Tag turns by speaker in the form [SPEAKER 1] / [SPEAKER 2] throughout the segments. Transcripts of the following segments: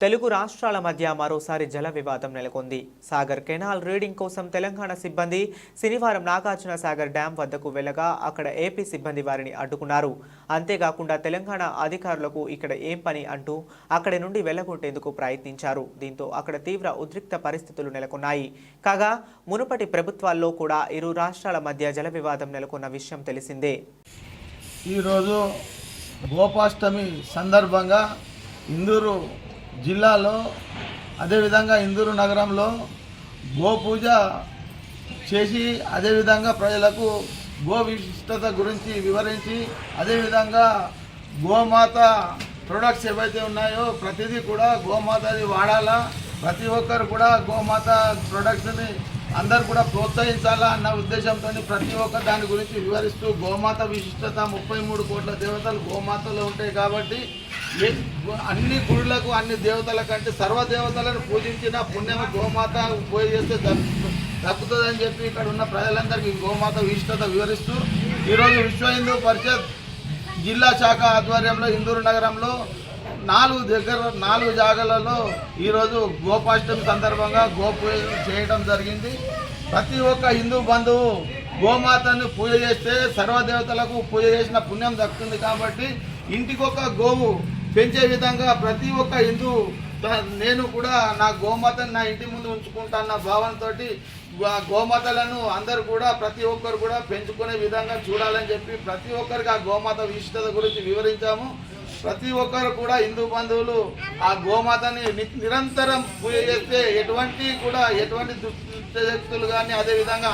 [SPEAKER 1] తెలుగు రాష్ట్రాల మధ్య మరోసారి జల వివాదం నెలకొంది. సాగర్ కెనాల్ రీడింగ్ కోసం తెలంగాణ సిబ్బంది శనివారం నాగార్జున సాగర్ డ్యాం వద్దకు వెళ్ళగా అక్కడ ఏపీ సిబ్బంది వారిని అడ్డుకున్నారు. అంతేకాకుండా తెలంగాణ అధికారులకు ఇక్కడ ఏం పని అంటూ అక్కడి నుండి వెళ్ళగొట్టేందుకు ప్రయత్నించారు. దీంతో అక్కడ తీవ్ర ఉద్రిక్త పరిస్థితులు నెలకొన్నాయి. కాగా మునుపటి ప్రభుత్వాల్లో కూడా ఇరు రాష్ట్రాల మధ్య జల వివాదం నెలకొన్న విషయం తెలిసిందే.
[SPEAKER 2] ఈరోజు గోపాష్టమి సందర్భంగా ఇందూరు జిల్లాలో అదేవిధంగా ఇందూరు నగరంలో గోపూజ చేసి అదేవిధంగా ప్రజలకు గో విశిష్టత గురించి వివరించి అదేవిధంగా గోమాత ప్రొడక్ట్స్ ఏవైతే ఉన్నాయో ప్రతిదీ కూడా గోమాతది వాడాలా. ప్రతి ఒక్కరు కూడా గోమాత ప్రొడక్ట్స్ని అందరు కూడా ప్రోత్సహించాలా అన్న ఉద్దేశంతో ప్రతి ఒక్క దాని గురించి వివరిస్తూ గోమాత విశిష్టత ముప్పై మూడు కోట్ల దేవతలు గోమాతలో ఉంటాయి కాబట్టి అన్ని గుడులకు అన్ని దేవతల కంటే సర్వదేవతలను పూజించిన పుణ్యమ గోమాత పూజ చేస్తే దక్కు- దక్కుతుందని చెప్పి ఇక్కడ ఉన్న ప్రజలందరికీ గోమాత విశిష్టత వివరిస్తూ ఈరోజు విశ్వ హిందూ పరిషత్ జిల్లా శాఖ ఆధ్వర్యంలో ఇందూరు నగరంలో నాలుగు దగ్గర నాలుగు జాగాలలో ఈరోజు గోపాష్టమి సందర్భంగా గోపూజ చేయడం జరిగింది. ప్రతి ఒక్క హిందూ బంధువు గోమాతను పూజ చేస్తే సర్వదేవతలకు పూజ చేసిన పుణ్యం దక్కుతుంది కాబట్టి ఇంటికొక గోవు పెంచే విధంగా ప్రతి ఒక్క హిందూ నేను కూడా నా గోమాతను నా ఇంటి ముందు ఉంచుకుంటాన్న భావనతో గోమాతలను అందరు కూడా ప్రతి ఒక్కరు కూడా పెంచుకునే విధంగా చూడాలని చెప్పి ప్రతి ఒక్కరికి ఆ గోమాత విశిష్టత గురించి వివరించాము. ప్రతి ఒక్కరు కూడా హిందూ బంధువులు ఆ గోమాతని నిరంతరం పూజ చేస్తే ఎటువంటి కూడా ఎటువంటి దుష్టశక్తులు కానీ అదేవిధంగా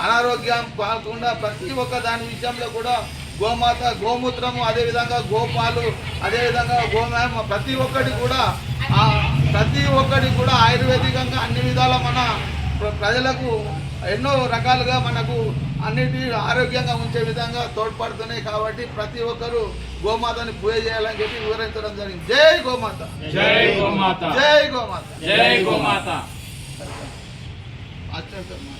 [SPEAKER 2] అనారోగ్యం కాకుండా ప్రతి ఒక్క దాని విషయంలో కూడా గోమాత గోమూత్రము అదేవిధంగా గోపాలు అదేవిధంగా గోమేమ ప్రతి ఒక్కటి కూడా ఆ ప్రతి ఒక్కటి కూడా ఆయుర్వేదికంగా అన్ని విధాల మన ప్ర- ప్రజలకు ఎన్నో రకాలుగా మనకు అన్నిటి ఆరోగ్యంగా ఉంచే విధంగా తోడ్పడుతున్నాయి కాబట్టి ప్రతి ఒక్కరూ గోమాతని పూజ చేయాలని చెప్పి వివరించడం జరిగింది. జై గోమాత.
[SPEAKER 3] జై గోమాత.
[SPEAKER 2] జై గోమాత.
[SPEAKER 3] జై గోమాత.
[SPEAKER 2] మాట్లాడండి.